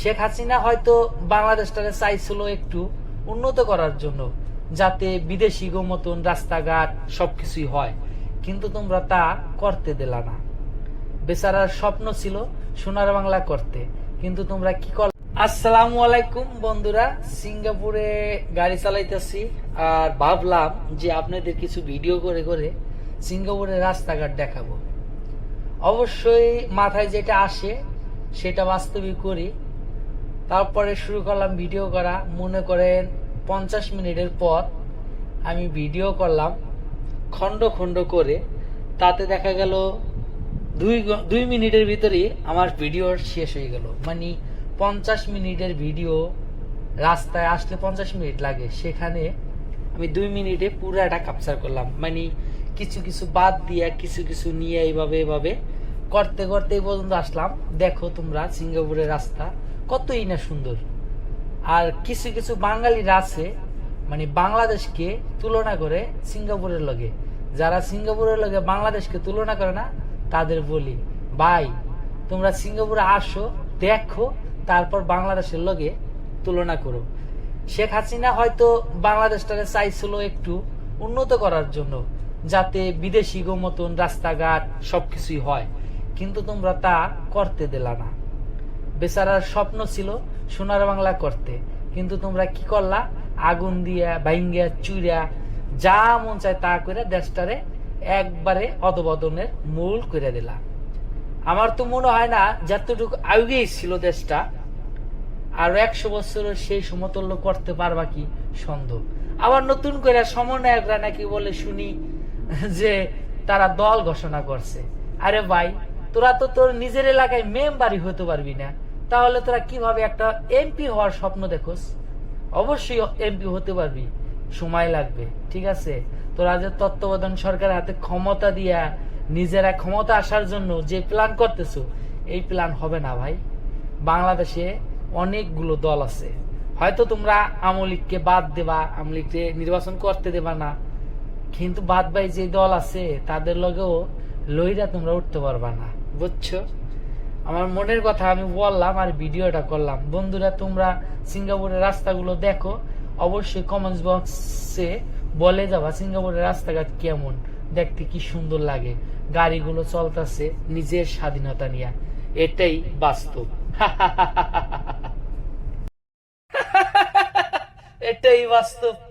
শেখ হাসিনা হয়তো বাংলাদেশটাকে চাইছিল একটু উন্নত করার জন্য, যাতে বিদেশি মতন রাস্তাঘাট সবকিছুই হয়। কিন্তু তোমরা তা করতে দিলা না। বেচারার স্বপ্ন ছিল সোনার বাংলা করতে। কিন্তু তোমরা কি কর আসসালামু আলাইকুম বন্ধুরা, সিঙ্গাপুরে গাড়ি চালাইতেছি আর ভাবলাম যে আপনাদের কিছু ভিডিও করে করে সিঙ্গাপুরের রাস্তাঘাট দেখাবো। অবশ্যই মাথায় যেটা আসে, সেটা বাস্তবিক করি। তারপরে শুরু করলাম ভিডিও করা। মনে করেন পঞ্চাশ মিনিটের পর আমি ভিডিও করলাম খণ্ড খণ্ড করে। তাতে দেখা গেল দুই দুই মিনিটের ভিতরেই আমার ভিডিও শেষ হয়ে গেল। মানে পঞ্চাশ মিনিটের ভিডিও রাস্তায় আসলে পঞ্চাশ মিনিট লাগে। সেখানে আমি দুই মিনিটে পুরাটা কাপচার করলাম। মানে কিছু কিছু বাদ দিয়ে কিছু কিছু নিয়ে এইভাবে এইভাবে করতে করতে এই পর্যন্ত আসলাম। দেখো তোমরা সিঙ্গাপুরের রাস্তা। কতই না সুন্দর। আর কিছু কিছু বাঙালিরা আছে মানে বাংলাদেশকে তুলনা করে সিঙ্গাপুরের লগে। যারা সিঙ্গাপুরের লগে বাংলাদেশকে তুলনা করে না, তাদের বলি, ভাই, তোমরা সিঙ্গাপুরে আসো, দেখো, তারপর বাংলাদেশের লগে তুলনা করো। শেখ হাসিনা হয়তো বাংলাদেশটাকে চাইছিল একটু উন্নত করার জন্য, যাতে বিদেশি গো মতন রাস্তাঘাট সবকিছুই হয়। কিন্তু তোমরা তা করতে দিলা না। বেচারার স্বপ্ন ছিল সোনার বাংলা করতে। কিন্তু তোমরা কি করলা? আগুন দিয়া ভাইঙ্গা চুইরা, যা মন চায় তা করে দেশটারে একবারে অধবদনের মূল করে দিলা। আমার তো মনে হয় না যতটুকু আগেই ছিল দেশটা, আর একশো বছরের সেই সমতুল্য করতে পারবা কি সন্দেহ। আবার নতুন করে সমন্বয়করা নাকি বলে শুনি যে তারা দল ঘোষণা করছে। আরে ভাই, তোরা তো তোর নিজের এলাকায় মেম্বারই হতে পারবি না। তাহলে তোরা কীভাবে একটা এমপি হওয়ার স্বপ্ন দেখোস? অবশ্যই এমপি হতে পারবি। সময় লাগবে, ঠিক আছে? তোরা যে তত্ত্বাবধান সরকারের হাতে ক্ষমতা দিয়া নিজেরা ক্ষমতা আসার জন্য যে প্ল্যান করতেছো, এই প্ল্যান হবে না ভাই। বাংলাদেশে অনেকগুলো দল আছে। হয়তো তোমরা আমলিককে বাদ দেবা আমলিককে নির্বাচন করতে দেবা না। কিন্তু বাদ বাই যে দল আছে, তাদের লগেও লইরা তোমরা উঠতে পারবা না। বুঝছ? আমার মনের কথা আমি বললাম আর ভিডিওটা করলাম। বন্ধুরা, তোমরা সিঙ্গাপুরের রাস্তাগুলো দেখো। অবশ্যই কমেন্টস বক্সে বলে যাবা সিঙ্গাপুরের রাস্তাঘাট কেমন। দেখতে কি সুন্দর লাগে। গাড়িগুলো চলতেছে নিজের স্বাধীনতা নিয়ে। এটাই বাস্তব। এটাই বাস্তব।